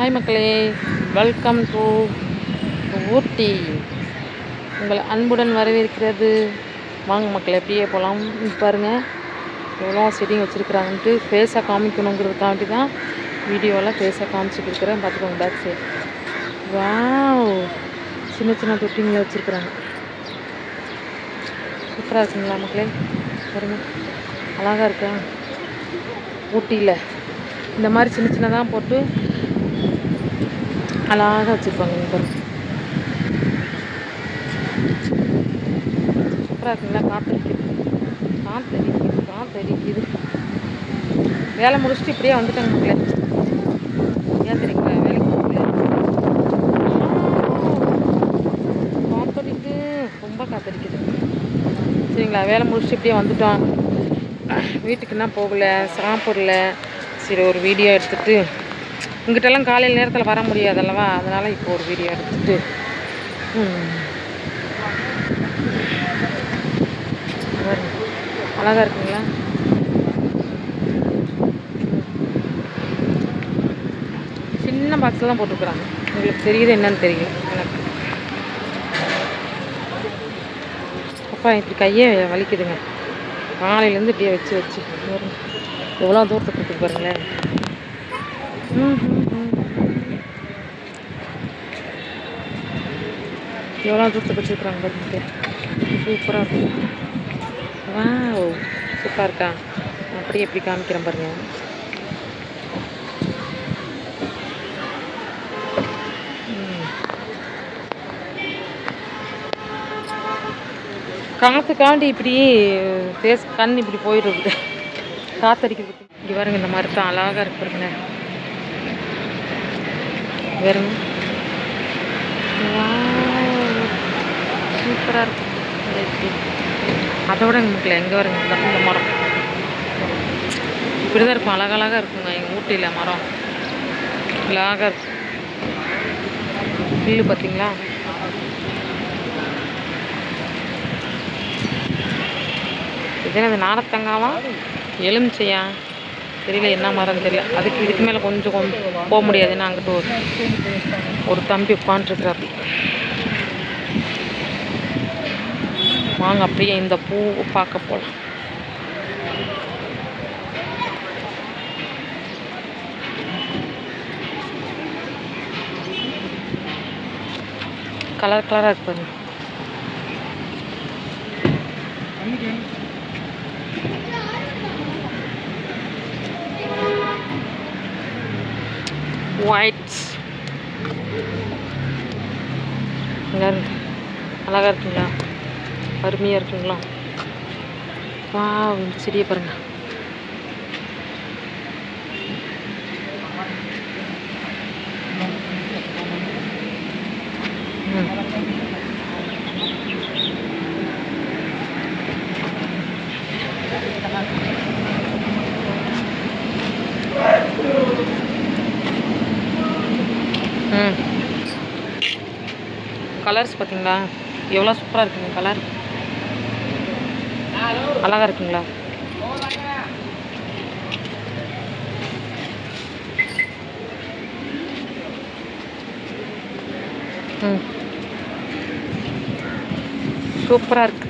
Hi மக்களே. Welcome to ஊட்டி உங்களை அன்புடன் வரவேற்கிறது. வாங்க மக்களே எப்படியே போகலாம் பாருங்கள் எவ்வளோ செடிங்க வச்சுருக்குறாங்கன்ட்டு ஃபேஸாக காமிக்கணுங்கிறதுக்காண்டி தான் வீடியோவில் ஃபேஸாக காமிச்சிட்டு இருக்கிறேன். பார்த்துக்கோங்க பேக் சைட் வாவ் சின்ன சின்ன தொட்டிங்களை வச்சுருக்குறாங்க. சூப்பராக இருக்குங்களா மக்களே? பாருங்க. அழகாக இருக்கா? ஊட்டியில் இந்த மாதிரி சின்ன சின்னதாக போட்டு அழகாக வச்சுருப்பாங்க இங்கே பாருங்க சூப்பராக இருக்குங்களா காற்றடிக்குது காற்றடிக்குது காற்றடிக்குது வேலை முடிச்சுட்டு இப்படியே வந்துட்டாங்க மக்களே. ஏன் தெரியுங்களா? வேலைக்கு போகல. காற்றடிக்குது ரொம்ப காற்றடிக்குது சரிங்களா? வேலை முடிச்சுட்டு இப்படியே வந்துட்டோம். வீட்டுக்கு என்ன போகல சாப்பிடல. சரி ஒரு வீடியோ எடுத்துகிட்டு இங்கிட்டெல்லாம் காலையில் நேரத்தில் வர முடியாது அல்லவா அதனால் இப்போ ஒரு வீடியோ எடுத்துட்டு. அழகாக அழகா இருக்குங்களா? சின்ன பாக்ஸில் தான் போட்டுருக்குறாங்க. உங்களுக்கு தெரியுது என்னன்னு தெரியல. எனக்கு அப்பா இப்படி கையே வலிக்குதுங்க. காலையிலேருந்து இப்படியே வச்சு வச்சு. எவ்வளோ தூரத்தை கொடுத்துட்டு பாருங்களேன். எவ்வளோ தூரத்தை வச்சுருக்குறாங்க பாருங்க சூப்பராக இருக்கும் வாவ் சூப்பராக இருக்கா? அப்படியே எப்படி காமிக்கிறேன் பாருங்க. காற்றுக்காண்டி இப்படி ஃபேஸ் கண் இப்படி போயிடுறது காற்றடிக்கிறது இங்கே பாருங்க இந்த மாதிரி தான் அழகாக இருக்கு பாருங்களேன் வெறும் சூப்பராக இருக்கும் அதை விட அதோட எங்களுக்கு எங்கே வருங்க? இந்த மரம். இப்படி தான் இருக்கும் அழகழகாக இருக்குங்க. எங்கள் ஊட்டியில் மரம். அழகாக இருக்கும் புல்லு பார்த்தீங்களா? இது அது நாரத்தங்காவா? எலுமிச்சையா? தெரியல என்ன மரம் தெரியல. அதுக்கு இதுக்கு மேலே கொஞ்சம் கொஞ்சம் போக முடியாது. ஏன்னா அங்கிட்டு ஒரு ஒரு தம்பி உட்காந்துருக்குறாரு வாங்க அப்படியே இந்த பூ பார்க்க போகலாம் கலர் கலராக இருக்கு பாருங்க. ஒயிட் அழகாக இருக்குங்களா? அருமையாக இருக்குங்களா? வா இந்த செடியை பாருங்க. கலர்ஸ் பார்த்தீங்களா? எவ்வளோ சூப்பராக இருக்குங்க கலர்? அழகாக இருக்குங்களா? ம். சூப்பராக இருக்கு.